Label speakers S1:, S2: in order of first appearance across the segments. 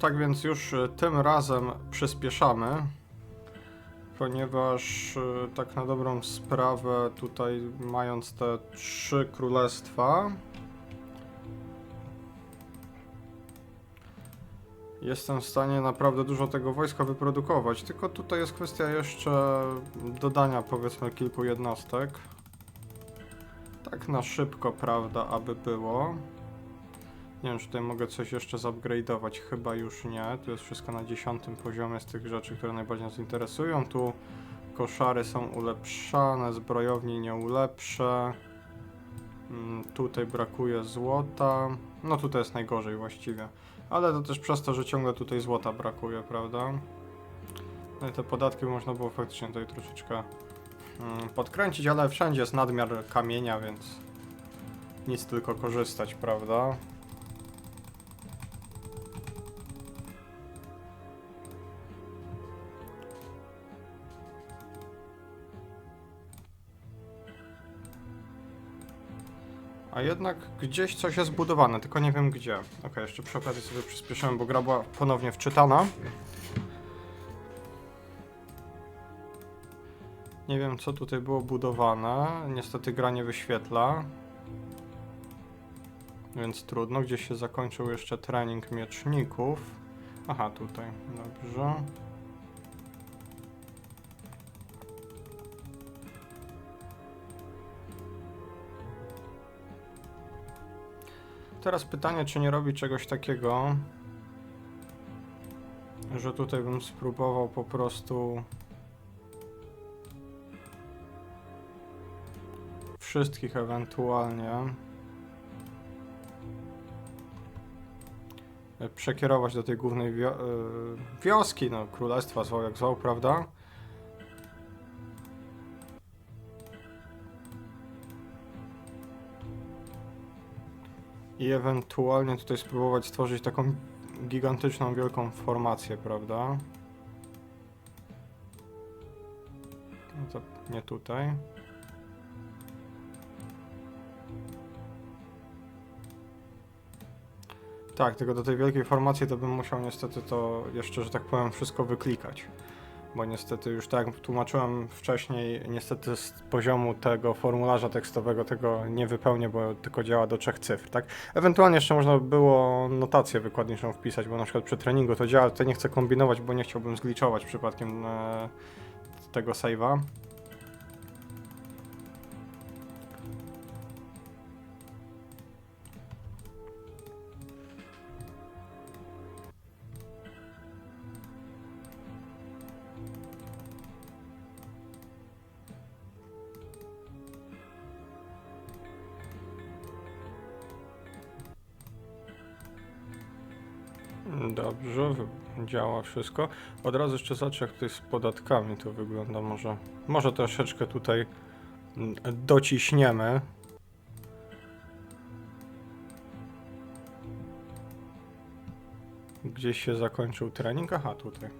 S1: Tak więc już y, tym razem przyspieszamy, ponieważ y, tak na dobrą sprawę tutaj mając te trzy królestwa jestem w stanie naprawdę dużo tego wojska wyprodukować, tylko tutaj jest kwestia jeszcze dodania powiedzmy kilku jednostek. Tak na szybko, prawda, aby było. Nie wiem, czy tutaj mogę coś jeszcze zupgrade'ować, chyba już nie. Tu jest wszystko na dziesiątym poziomie z tych rzeczy, które najbardziej nas interesują. Tu koszary są ulepszane, zbrojowni nie ulepszę. Mm, Tutaj brakuje złota. No tutaj jest najgorzej właściwie. Ale to też przez to, że ciągle tutaj złota brakuje, prawda? No i te podatki można było faktycznie tutaj troszeczkę mm, podkręcić, ale wszędzie jest nadmiar kamienia, więc nic tylko korzystać, prawda? Jednak gdzieś coś jest budowane, tylko nie wiem gdzie. Ok, jeszcze przy okazji sobie przyspieszyłem, bo gra była ponownie wczytana. Nie wiem co tutaj było budowane. Niestety gra nie wyświetla. Więc trudno. Gdzieś się zakończył jeszcze trening mieczników. Aha, tutaj. Dobrze. Teraz pytanie, czy nie robi czegoś takiego, że tutaj bym spróbował po prostu wszystkich ewentualnie przekierować do tej głównej wio e, wioski, no królestwa zwał jak zwał, prawda? I ewentualnie tutaj spróbować stworzyć taką gigantyczną, wielką formację, prawda? No to nie tutaj. Tak, tylko do tej wielkiej formacji to bym musiał niestety to jeszcze, że tak powiem, wszystko wyklikać. Bo niestety już tak jak tłumaczyłem wcześniej, niestety z poziomu tego formularza tekstowego tego nie wypełnię, bo tylko działa do trzech cyfr, tak? Ewentualnie jeszcze można by było notację wykładniczą wpisać, bo na przykład przy treningu to działa, ale tutaj nie chcę kombinować, bo nie chciałbym zgliczować przypadkiem e, tego save'a. Wszystko. Od razu jeszcze zobaczę, jak tutaj z podatkami to wygląda. Może, może troszeczkę tutaj mm, dociśniemy. Gdzieś się zakończył trening? Aha, tutaj.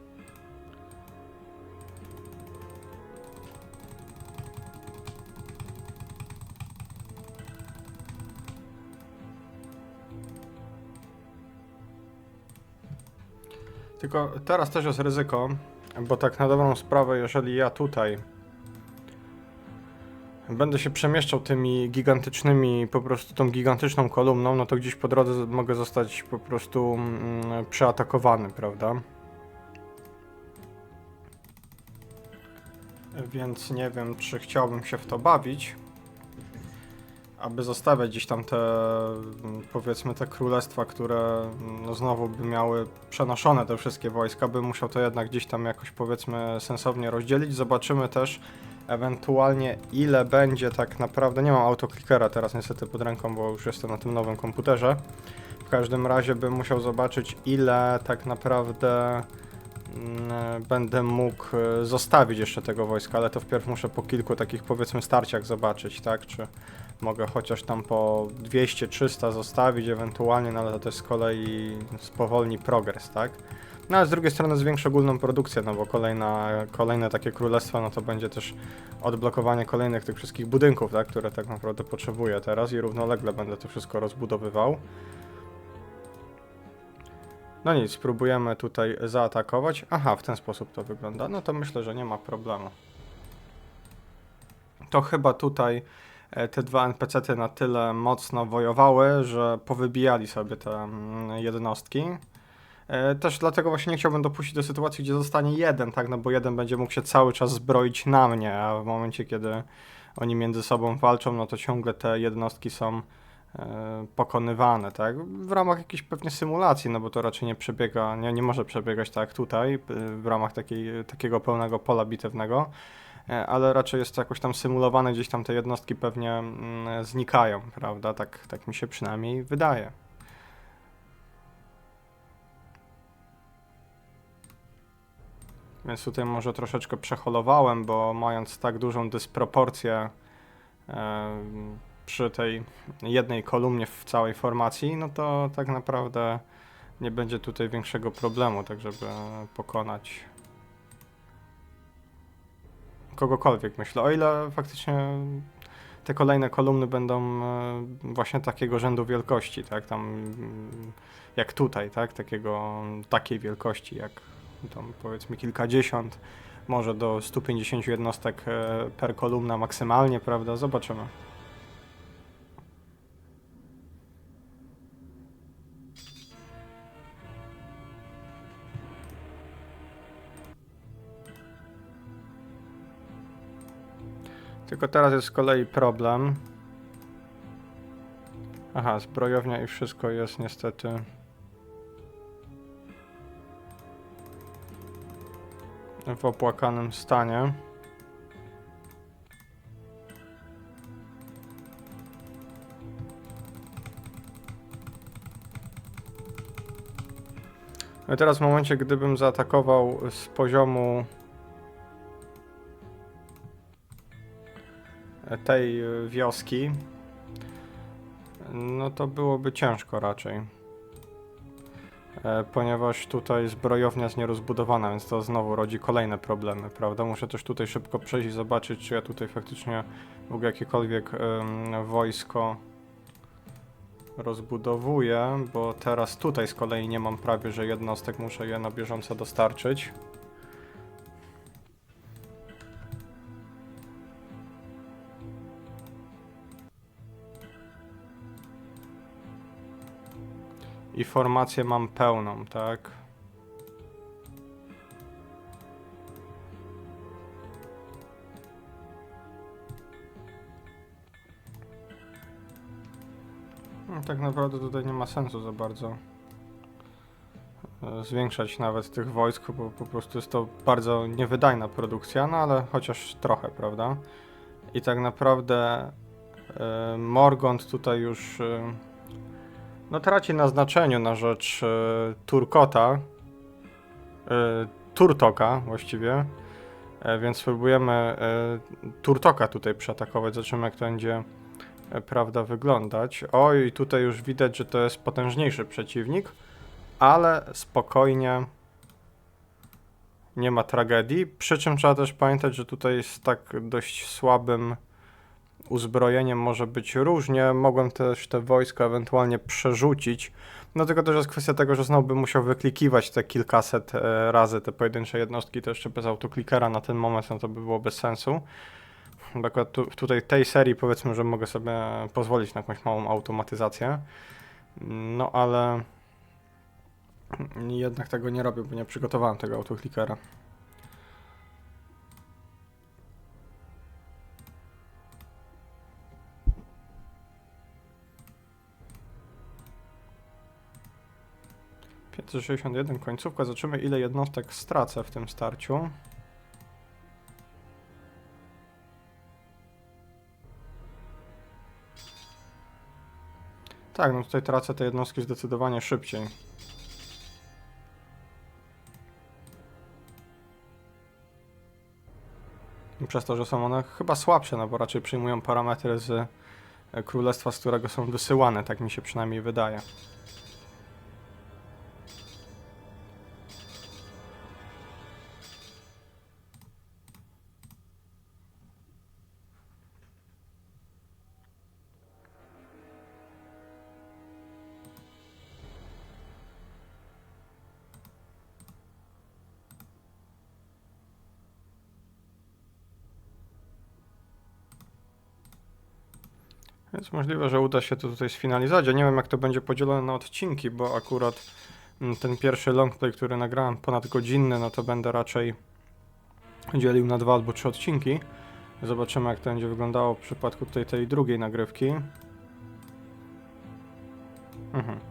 S1: Tylko teraz też jest ryzyko, bo tak na dobrą sprawę, jeżeli ja tutaj będę się przemieszczał tymi gigantycznymi, po prostu tą gigantyczną kolumną, no to gdzieś po drodze mogę zostać po prostu mm, przeatakowany, prawda? Więc nie wiem, czy chciałbym się w to bawić, aby zostawiać gdzieś tam te, mm, powiedzmy, te królestwa, które mm, no, znowu by miały przenoszone te wszystkie wojska, bym musiał to jednak gdzieś tam jakoś, powiedzmy, sensownie rozdzielić. Zobaczymy też ewentualnie ile będzie tak naprawdę, nie mam autoklikera teraz niestety pod ręką, bo już jestem na tym nowym komputerze. W każdym razie bym musiał zobaczyć ile tak naprawdę będę mógł e, zostawić jeszcze tego wojska, ale to wpierw muszę po kilku takich powiedzmy starciach zobaczyć, tak, czy mogę chociaż tam po 200-300 zostawić ewentualnie, no ale to też z kolei spowolni progres, tak. No ale z drugiej strony zwiększy ogólną produkcję, no bo kolejna, kolejne takie królestwa, no to będzie też odblokowanie kolejnych tych wszystkich budynków, tak, które tak naprawdę potrzebuję teraz i równolegle będę to wszystko rozbudowywał. No nic, spróbujemy tutaj zaatakować. Aha, w ten sposób to wygląda. No to myślę, że nie ma problemu. To chyba tutaj e, te dwa NPC-ty na tyle mocno wojowały, że powybijali sobie te mm, jednostki. E, Też dlatego właśnie nie chciałbym dopuścić do sytuacji, gdzie zostanie jeden, tak? No bo jeden będzie mógł się cały czas zbroić na mnie, a w momencie, kiedy oni między sobą walczą, no to ciągle te jednostki są pokonywane, tak? W ramach jakiejś pewnie symulacji, no bo to raczej nie przebiega, nie, nie może przebiegać tak jak tutaj, y, w ramach takiej, takiego pełnego pola bitewnego, e, ale raczej jest to jakoś tam symulowane, gdzieś tam te jednostki pewnie mm, znikają, prawda? Tak, tak mi się przynajmniej wydaje. Więc tutaj może troszeczkę przeholowałem, bo mając tak dużą dysproporcję e, przy tej jednej kolumnie w całej formacji, no to tak naprawdę nie będzie tutaj większego problemu, tak żeby pokonać kogokolwiek, myślę. O ile faktycznie te kolejne kolumny będą e, właśnie takiego rzędu wielkości, tak, tam mm, jak tutaj, tak, takiego, takiej wielkości, jak tam powiedzmy kilkadziesiąt, może do 150 jednostek e, per kolumna maksymalnie, prawda, zobaczymy. Tylko teraz jest z kolei problem. Aha, zbrojownia i wszystko jest niestety. W opłakanym stanie. No i teraz w momencie, gdybym zaatakował z poziomu tej y, wioski, no to byłoby ciężko raczej. E, Ponieważ tutaj zbrojownia jest nierozbudowana, więc to znowu rodzi kolejne problemy, prawda? Muszę też tutaj szybko przejść i zobaczyć, czy ja tutaj faktycznie mogę jakiekolwiek wojsko rozbudowuję, bo teraz tutaj z kolei nie mam prawie, że jednostek, muszę je na bieżąco dostarczyć. I formację mam pełną, tak? No, tak naprawdę tutaj nie ma sensu za bardzo e, zwiększać nawet tych wojsk, bo po prostu jest to bardzo niewydajna produkcja, no ale chociaż trochę, prawda? I tak naprawdę e, Morgont tutaj już e, no traci na znaczeniu na rzecz e, Turkota, e, Turtoka właściwie, e, więc spróbujemy e, Turtoka tutaj przeatakować, zobaczymy jak to będzie prawda wyglądać. Oj, tutaj już widać, że to jest potężniejszy przeciwnik, ale spokojnie nie ma tragedii, przy czym trzeba też pamiętać, że tutaj jest tak dość słabym uzbrojeniem może być różnie. Mogłem też te wojska ewentualnie przerzucić. No tylko też jest kwestia tego, że znowu bym musiał wyklikiwać te kilkaset e, razy te pojedyncze jednostki, to jeszcze bez autoklikera na ten moment, no to by było bez sensu. Bo akurat tu, tutaj tej serii powiedzmy, że mogę sobie pozwolić na jakąś małą automatyzację. No ale jednak tego nie robię, bo nie przygotowałem tego autoklikera. Pięćset sześćdziesiąt jeden końcówka. Zobaczymy ile jednostek stracę w tym starciu. Tak, no tutaj tracę te jednostki zdecydowanie szybciej. I Przez to, że są one chyba słabsze, no bo raczej przyjmują parametry z e, królestwa, z którego są wysyłane, tak mi się przynajmniej wydaje. Możliwe, że uda się to tutaj sfinalizować. Ja nie wiem, jak to będzie podzielone na odcinki, bo akurat mm, ten pierwszy longplay, który nagrałem ponad godzinny, no to będę raczej dzielił na dwa albo trzy odcinki. Zobaczymy, jak to będzie wyglądało w przypadku tutaj tej drugiej nagrywki. Mhm.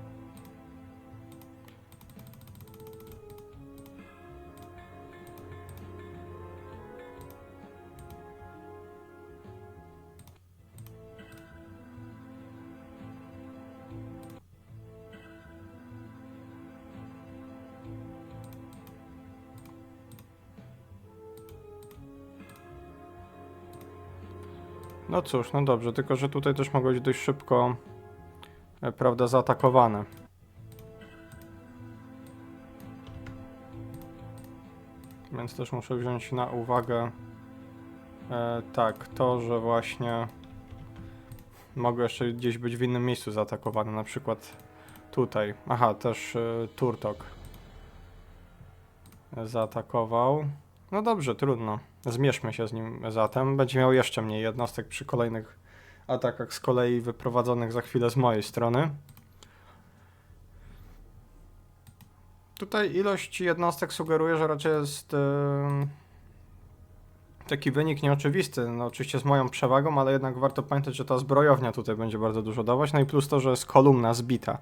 S1: No cóż, no dobrze, tylko że tutaj też mogło być dość szybko, e, prawda, zaatakowane. Więc też muszę wziąć na uwagę e, tak, to, że właśnie mogą jeszcze gdzieś być w innym miejscu zaatakowane, na przykład tutaj. Aha, też e, Turtok zaatakował. No dobrze, trudno. Zmierzmy się z nim zatem. Będzie miał jeszcze mniej jednostek przy kolejnych atakach z kolei wyprowadzonych za chwilę z mojej strony. Tutaj ilość jednostek sugeruje, że raczej jest taki wynik nieoczywisty. No oczywiście z moją przewagą, ale jednak warto pamiętać, że ta zbrojownia tutaj będzie bardzo dużo dawać. No i plus to, że jest kolumna zbita.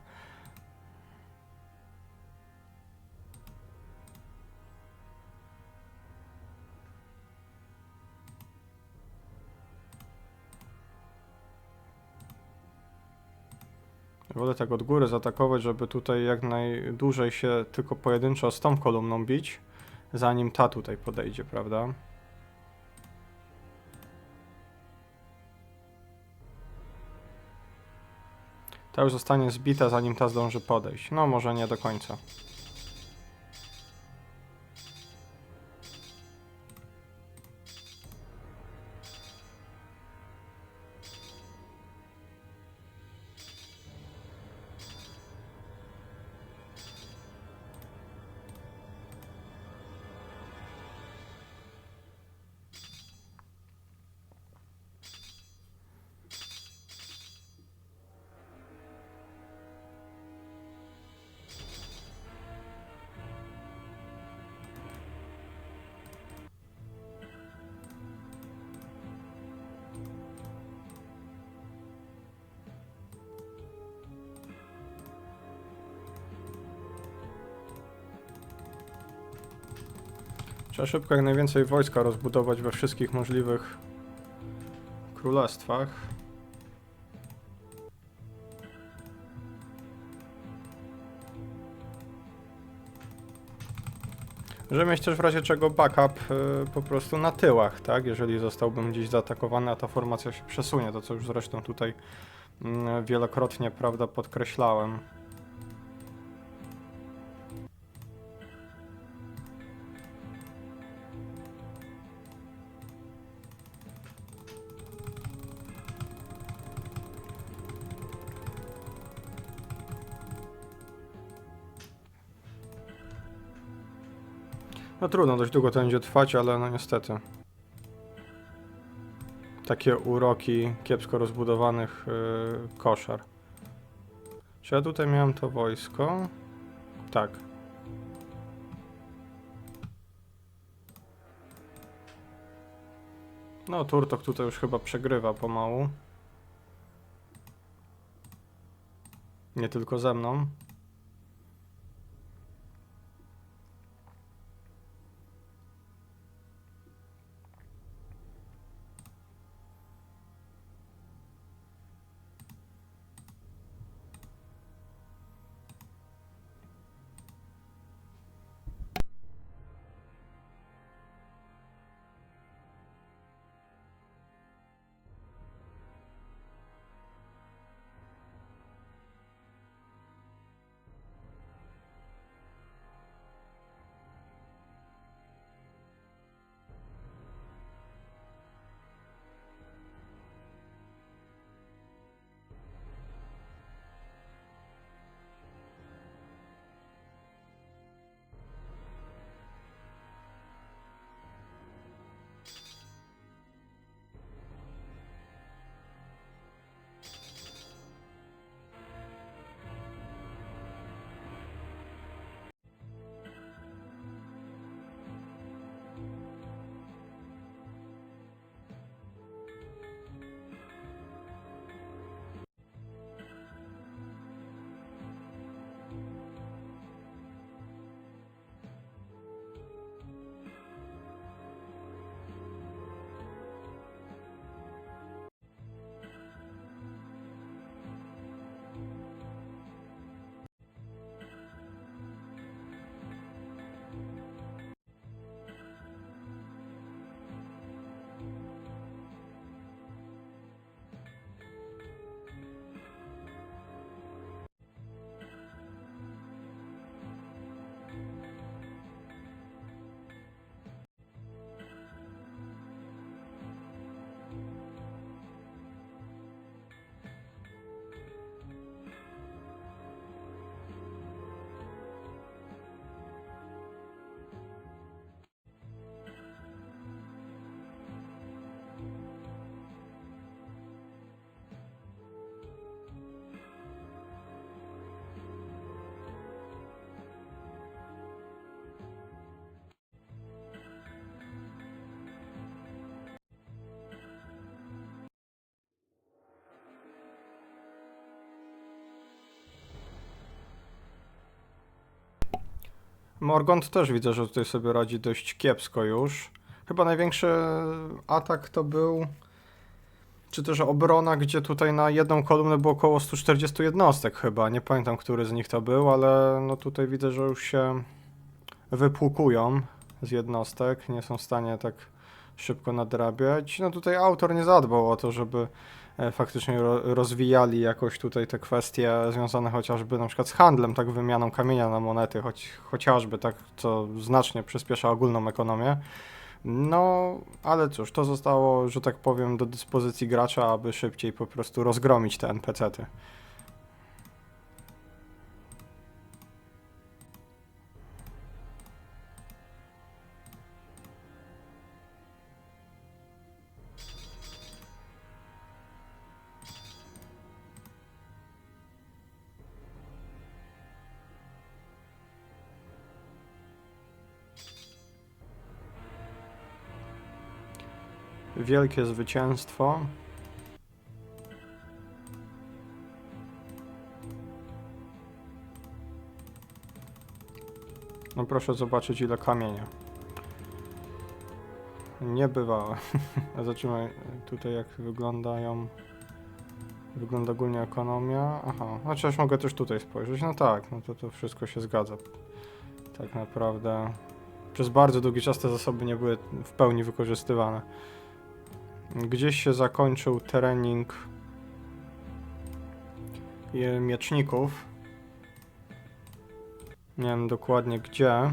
S1: Wolę tak od góry zaatakować, żeby tutaj jak najdłużej się tylko pojedynczo z tą kolumną bić, zanim ta tutaj podejdzie, prawda? Ta już zostanie zbita, zanim ta zdąży podejść. No, może nie do końca. Trzeba szybko jak najwięcej wojska rozbudować we wszystkich możliwych królestwach. Żeby mieć też w razie czego backup y, po prostu na tyłach, tak? Jeżeli zostałbym gdzieś zaatakowany, a ta formacja się przesunie, to co już zresztą tutaj mm, wielokrotnie, prawda, podkreślałem. No trudno, dość długo to będzie trwać, ale no niestety. Takie uroki kiepsko rozbudowanych yy, koszar. Czy ja tutaj miałem to wojsko? Tak. No, Turtok tutaj już chyba przegrywa pomału. Nie tylko ze mną. Morgont też widzę, że tutaj sobie radzi dość kiepsko już. Chyba największy atak to był. Czy też obrona, gdzie tutaj na jedną kolumnę było około 140 jednostek chyba. Nie pamiętam, który z nich to był, ale no tutaj widzę, że już się wypłukują z jednostek. Nie są w stanie tak szybko nadrabiać. No tutaj autor nie zadbał o to, żeby faktycznie ro rozwijali jakoś tutaj te kwestie związane chociażby na przykład z handlem, tak wymianą kamienia na monety, choć, chociażby tak, co znacznie przyspiesza ogólną ekonomię. No, ale cóż, to zostało, że tak powiem, do dyspozycji gracza, aby szybciej po prostu rozgromić te NPC-ty. Wielkie zwycięstwo. No proszę zobaczyć ile kamienia. Niebywałe. Zobaczymy tutaj jak wyglądają. Wygląda ogólnie ekonomia. Aha, chociaż mogę też tutaj spojrzeć. No tak, no to to wszystko się zgadza. Tak naprawdę przez bardzo długi czas te zasoby nie były w pełni wykorzystywane. Gdzieś się zakończył trening e, mieczników. Nie wiem dokładnie gdzie.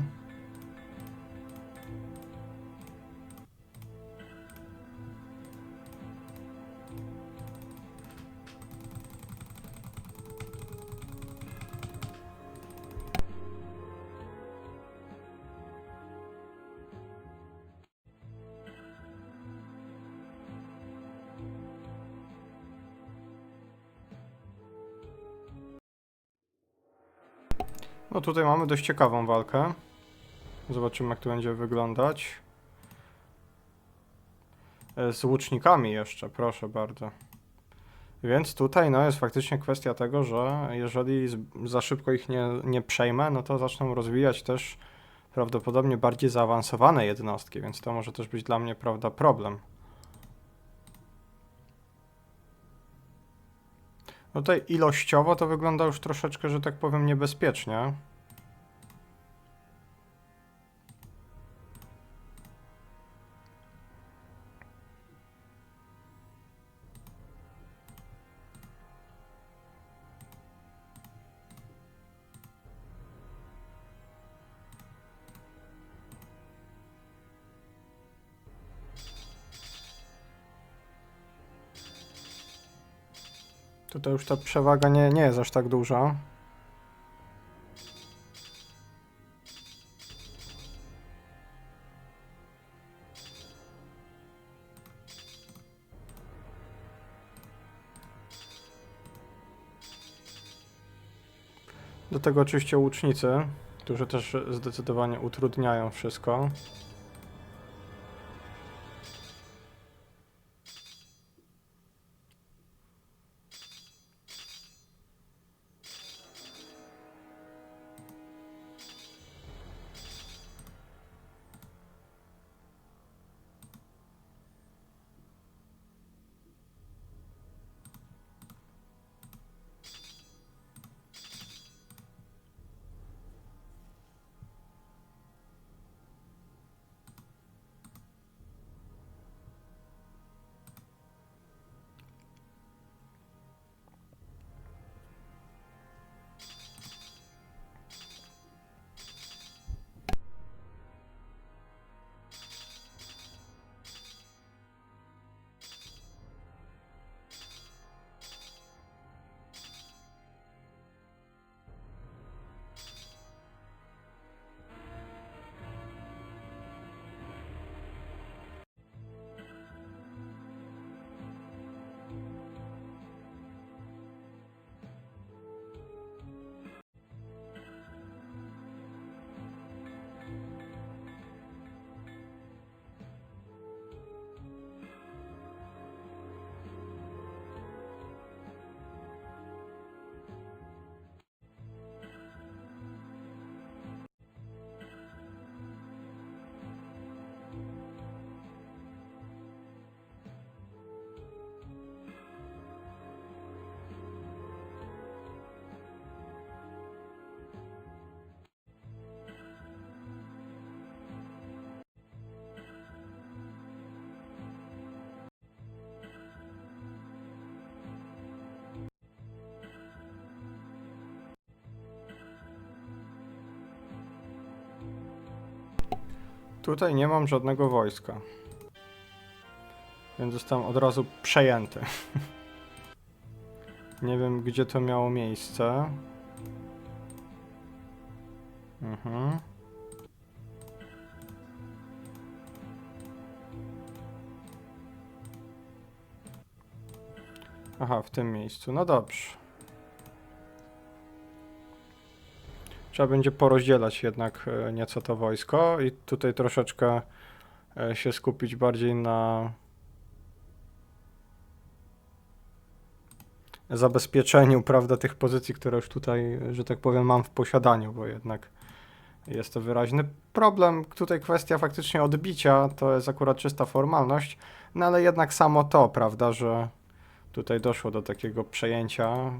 S1: No tutaj mamy dość ciekawą walkę. Zobaczymy jak to będzie wyglądać. E, Z łucznikami jeszcze, proszę bardzo. Więc tutaj no, jest faktycznie kwestia tego, że jeżeli za szybko ich nie, nie przejmę, no to zaczną rozwijać też prawdopodobnie bardziej zaawansowane jednostki, więc to może też być dla mnie, prawda, problem. No tutaj ilościowo to wygląda już troszeczkę, że tak powiem, niebezpiecznie. Tutaj już ta przewaga nie, nie jest aż tak duża. Do tego oczywiście łucznicy, którzy też zdecydowanie utrudniają wszystko. Tutaj nie mam żadnego wojska. Więc zostałem od razu przejęty. nie wiem, gdzie to miało miejsce. Mhm. Aha, w tym miejscu. No dobrze. Trzeba będzie porozdzielać jednak e, nieco to wojsko i tutaj troszeczkę e, się skupić bardziej na zabezpieczeniu, prawda, tych pozycji, które już tutaj, że tak powiem, mam w posiadaniu, bo jednak jest to wyraźny problem. Tutaj kwestia faktycznie odbicia to jest akurat czysta formalność, no ale jednak samo to, prawda, że tutaj doszło do takiego przejęcia.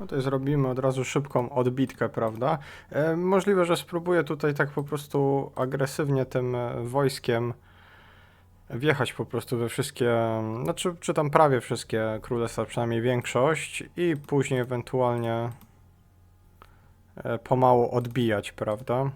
S1: No to zrobimy od razu szybką odbitkę, prawda? E, możliwe, że spróbuję tutaj tak po prostu agresywnie tym e, wojskiem wjechać po prostu we wszystkie, znaczy, czy tam prawie wszystkie królestwa, przynajmniej większość i później ewentualnie e, pomału odbijać, prawda?